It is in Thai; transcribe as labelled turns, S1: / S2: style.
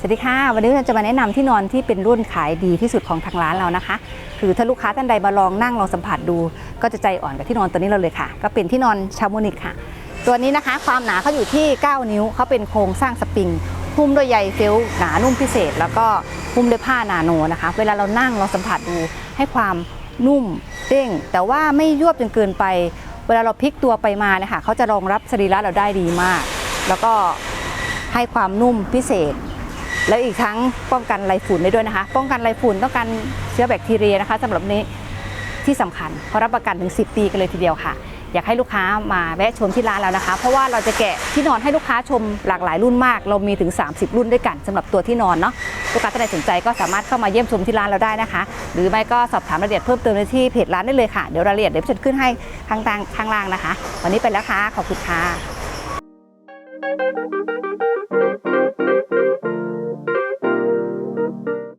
S1: สวัสดีค่ะ วันนี้เราจะมาแนะนำที่นอนที่เป็นรุ่นขายดีที่สุดของทางร้านเรานะคะ คือถ้าลูกค้าท่านใดมาลองนั่งลองสัมผัสดู ก็จะใจอ่อนกับที่นอนตัวนี้เราเลยค่ะ ก็เป็นที่นอนชาโมนิกค่ะ ตัวนี้นะคะความหนาเขาอยู่ที่ 9 นิ้วเขาเป็นโครงสร้างสปริงหุ้มด้วยใยเฟลต์หนานุ่มพิเศษ แล้วก็หุ้มด้วยผ้านาโนนะคะ เวลาเรานั่งเราสัมผัสดูให้ความนุ่มเด้ง แต่ว่าไม่ยวบจนเกินไป เวลาเราพลิกตัวไปมาเนี่ยค่ะเขาจะรองรับสรีระเราได้ดีมาก แล้วก็ให้ความนุ่มพิเศษ แล้วอีกทั้งป้องกันไรฝุ่นได้ด้วยนะคะ ป้องกันไรฝุ่นต้องการเชื้อแบคทีเรียนะคะสำหรับนี้ที่สำคัญเขารับประกันถึง 10 ปีกันเลยทีเดียวค่ะ อยากให้ลูกค้ามาแวะชมที่ร้านแล้วนะคะ เพราะว่าเราจะแกะที่นอนให้ลูกค้าชมหลากหลายรุ่นมาก เรามีถึง 30 รุ่นด้วยกันสำหรับตัวที่นอนเนาะลูกค้าท่านใดสนใจก็สามารถเข้ามาเยี่ยมชมที่ร้านเราได้นะคะ หรือไม่ก็สอบถามรายละเอียดเพิ่มเติมได้ที่เพจร้านได้เลยค่ะเดี๋ยวรายละเอียดเดี๋ยวจะขึ้นให้ข้างล่างข้างล่างนะคะ วันนี้ไปแล้วค่ะขอบคุณค่ะ